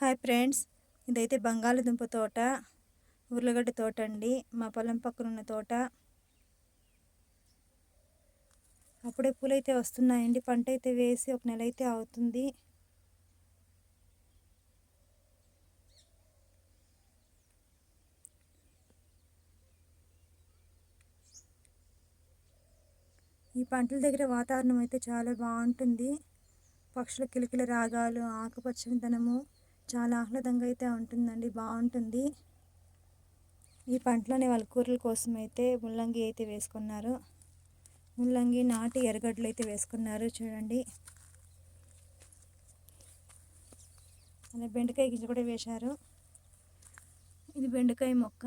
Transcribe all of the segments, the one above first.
Hi friends ఇదైతే బంగాళదుంప తోట ఉర్లగడ్డ తోట అండి. మా పొలం పక్కన ఉన్న తోట. అప్పుడే పూలైతే వస్తున్నాయండి. పంట అయితే వేసి ఒక నెల అయితే అవుతుంది. ఈ పంటల దగ్గర వాతావరణం అయితే చాలా బాగుంటుంది. పక్షుల కిలకిల రాగాలు ఆకుపచ్చనిదనము చాలా ఆహ్లాదంగా అయితే ఉంటుందండి. బాగుంటుంది. ఈ పంటలోనే వాళ్ళ కూరల కోసం అయితే ముల్లంగి అయితే వేసుకున్నారు. ముల్లంగి నాటి ఎర్రగడ్డలు అయితే వేసుకున్నారు. చూడండి. అలా బెండకాయ గింజ కూడా వేశారు. ఇది బెండకాయ మొక్క.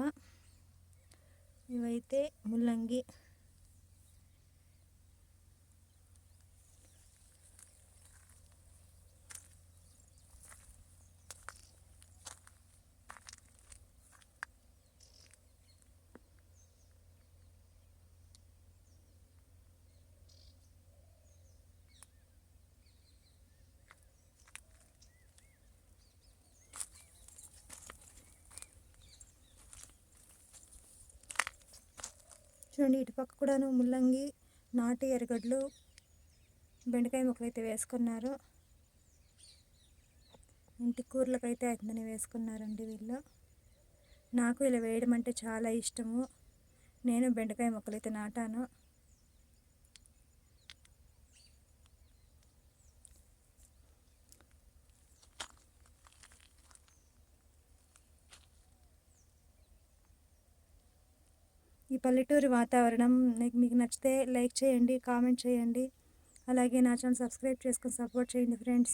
ఇవైతే ముల్లంగి చూడండి ఇటుపక్క కూడాను ముల్లంగి నాటు ఎరగడ్లు బెండకాయ ముక్కలు అయితే వేసుకున్నారు. ఇంటి కూరలకైతే అయితే వేసుకున్నారండి వీళ్ళు. నాకు ఇలా వేయడం అంటే చాలా ఇష్టము. నేను బెండకాయ మొక్కలు అయితే నాటాను. ఈ పల్లెటూరి వాతావరణం మీకు నచ్చితే లైక్ చేయండి కామెంట్ చేయండి. అలాగే నా ఛానల్ సబ్స్క్రైబ్ చేసుకొని సపోర్ట్ చేయండి ఫ్రెండ్స్.